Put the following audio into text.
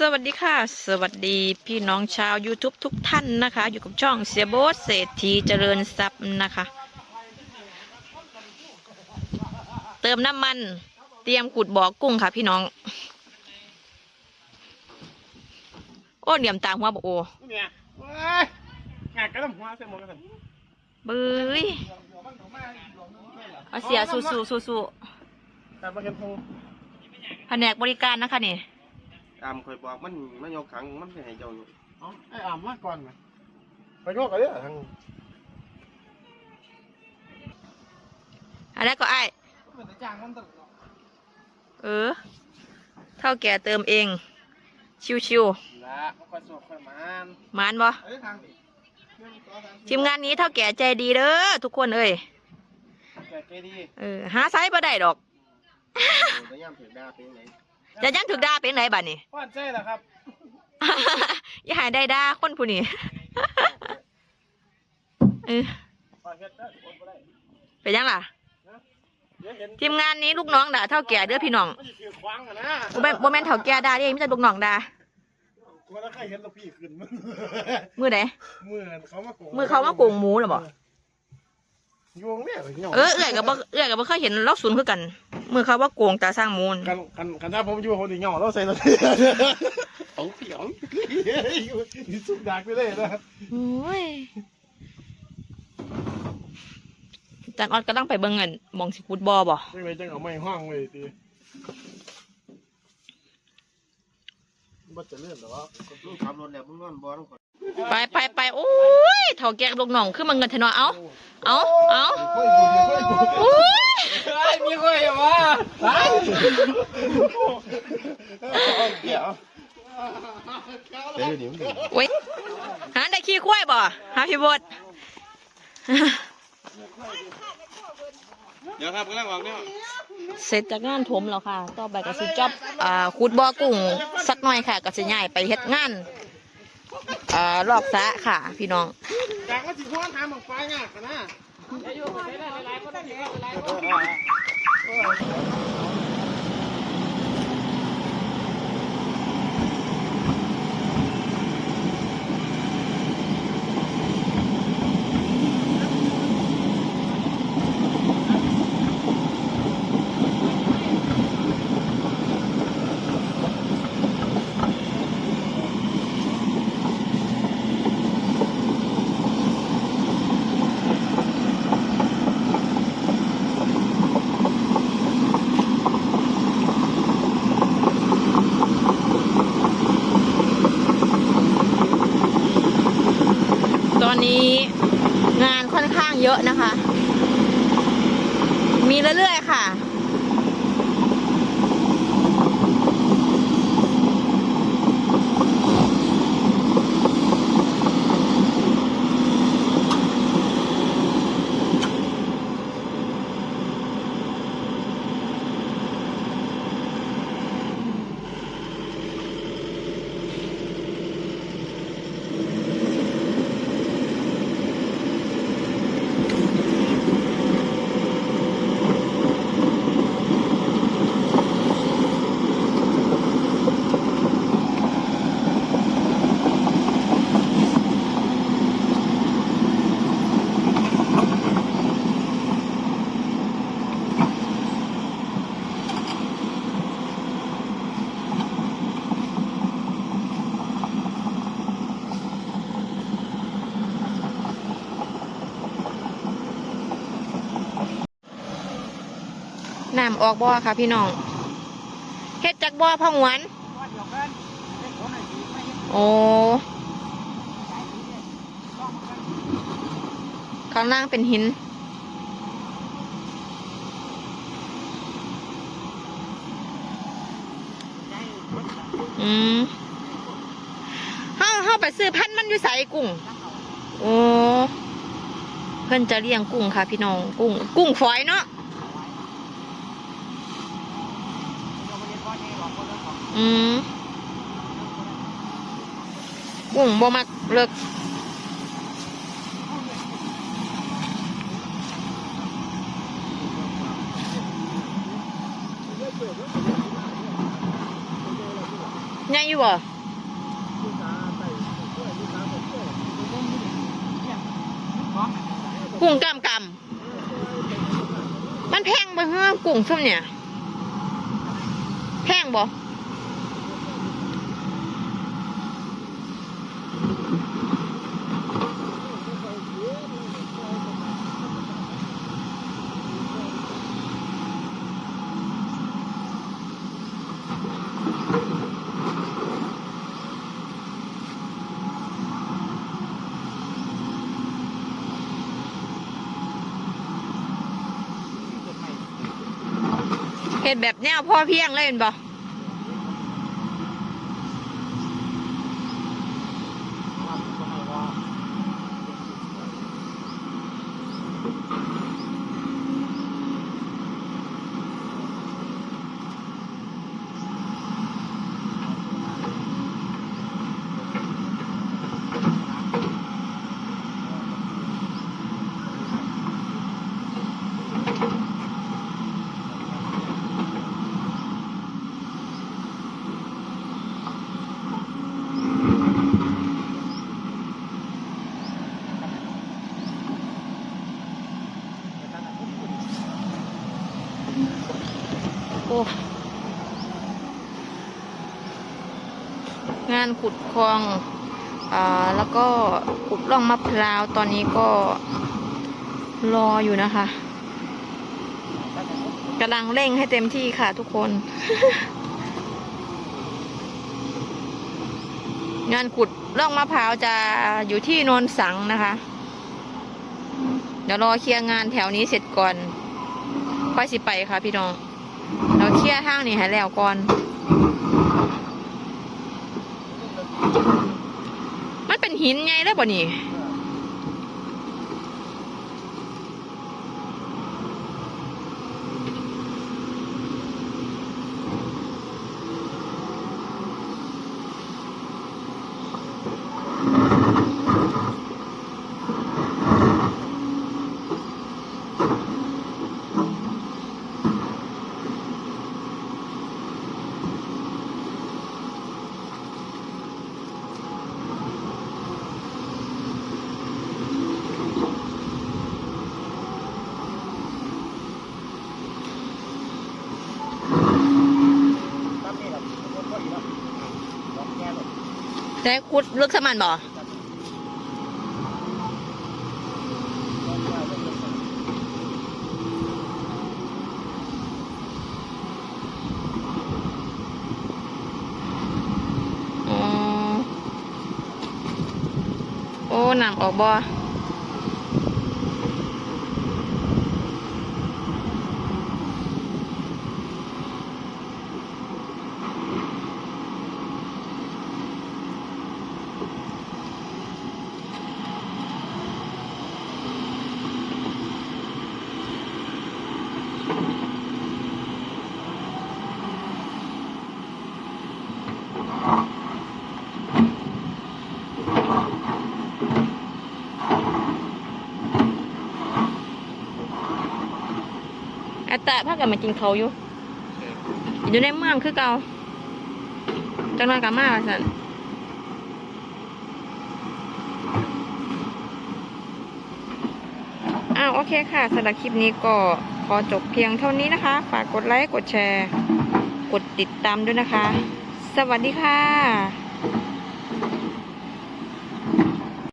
สวัสดีค่ะ สวัสดีพี่น้องชาว YouTube ทุกท่านนะคะ อยู่กับช่องเสียโบสเศรษฐีเจริญทรัพย์นะคะ เติมน้ำมัน เตรียมขุดบ่อกุ้งค่ะพี่น้อง โอ้เหลี่ยมตาหัวบโอเนี่ยเว้ยงานกระลำหัวเสียหมดกันบื้ยเอาเสียสู้สู้สู้สู้แต่มาเห็นคงแผนกบริการนะคะนี่ ตามคอยบอกมันมันยกขังมันเป็นให้เจ้าอยู่เอาไอ้อ่ำมาก่อนไหมไปโยกกันเลยทางอันนั้นก็ไอ้ายเหมือนจ้างมันตลอดเออ เท่าแก่เติมเอง ชิวละมันคอยสวดคอยมันๆหมานบ่ไอ้ทางดิทีมงานนี้เท่าแก่ใจดีเด้อทุกคนเอ้ยแกเกดีเออหาไซส์บ่ได้ดอกแต่ย่ำถือดาเป็นไหน จะยังถึกด่าเป็นไหนบัดนี้ป้อนใจเหรอครับ อย่าใหายได้ด่าคนผู้นี้เออป้อนเพชรได้คนก็ได้เป็นยังล่ะเดี๋ยวเห็นทีมงานนี้ลูกน้องด่าเท่าแก่เด้อพี่น้องมันจะถือควางอะนะบ่แม่นบ่แม่นเท่าแก่ด่าเด้มีแต่ลูกน้องด่ากูแล้วใครเห็นลูกพี่ขึ้นมันมือไหนมือเขามาโกงมือเขามาโกงหมูน่ะบ่ ยวงเนี่ยเงี้ยเออเอื้อยก็บ่เอื้อยก็บ่เคยเห็นล็อกศูนย์คือกันมือเขาว่าโกงตาสร้างมูลกันกันกันถ้าผมอยู่คนที่เงาเราใส่ตัวเอาเผียวนี่สุดดักไปเลยนะโอ้ยจันออดก็ต้องไปเบิ่งเงินมองสิฟุตบอลบ่จังเลยจังเอาไม่ห้องเลยทีบัจะเลื่อนหรอวะลูกขับรถแล้วมึงนอนบ่ต้องคอย ไปไปไปโอ้ยเท่าแก่กับลูกน้องคือมันเงินเทนอเอาเอาเอาค่อยดูค่อยดูโอ้ยไอ้มีค่อยมาเดี๋ยวเดี๋ยวนี้มันโอ้ยหาได้ขี้ควายบ่หาพี่บดเดี๋ยวครับกำลังออกเนี่ยเสร็จจากงานถมแล้วค่ะ ต่อไปก็สิจับอ่าขุดบ่อกุ้งสักหน่อยค่ะ ก็สิย้ายไปเฮ็ดงาน อ่ารอบสระค่ะ พี่น้องจากว่าสิพ้อนหาหมอกไฟง่ะกันนะ ตอนนี้งานค่อนข้างเยอะ นะคะ มีเรื่อยๆค่ะ น้ำออกบ่อค่ะพี่น้องเฮ็ดจากบ่อพ่อหวนโอ้ข้างล่างเป็นหินอืมเฮาเฮาไปซื้อพันมันอยู่ใส่กุ้งโอ้เพิ่นจะเลี้ยงกุ้งค่ะพี่น้อง กุ้ง กุ้งฝอยเนาะ อืมกุ้งบ่มักเลิกใหญ่อยู่บ่กุ้งกำกำมันแพงบ่เฮ้อกุ้งส้มเนี่ย แพงบ่ เห็ดแบบแนวพ่อเพียงเลยเห็นบ่ โอ้ งานขุดคลองอแล้วก็ขุดร่องมะพร้าวตอนนี้ก็รออยู่นะคะกำลังเร่งให้เต็มที่ค่ะทุกคน งานขุดร่องมะพร้าวจะอยู่ที่นนสังนะคะ เดี๋ยวรอเคลียร์งานแถวนี้เสร็จก่อน ค่อยสิไปค่ะพี่น้อง เราเคลียร์ทางนี่ให้แล้วก่อน มันเป็น หินไงได้ป่ะนี่ ตั้มนี่แหละคนก็อีกแล้วลองแก้หน่อย แต่คุดลึกสมันบ่โอ้หน่อยอ๋อโอ้น้ำออกบ่ อาตะพากันมากินเขาวอยู่ อยู่ในเมืองคือเก่าจังหวัดกามาสันอ้าวโอเคค่ะสำหรับคลิปนี้ก็ขอจบเพียงเท่านี้นะคะ ฝากกดไลค์ กดแชร์ กดติดตามด้วยนะคะ สวัสดีค่ะ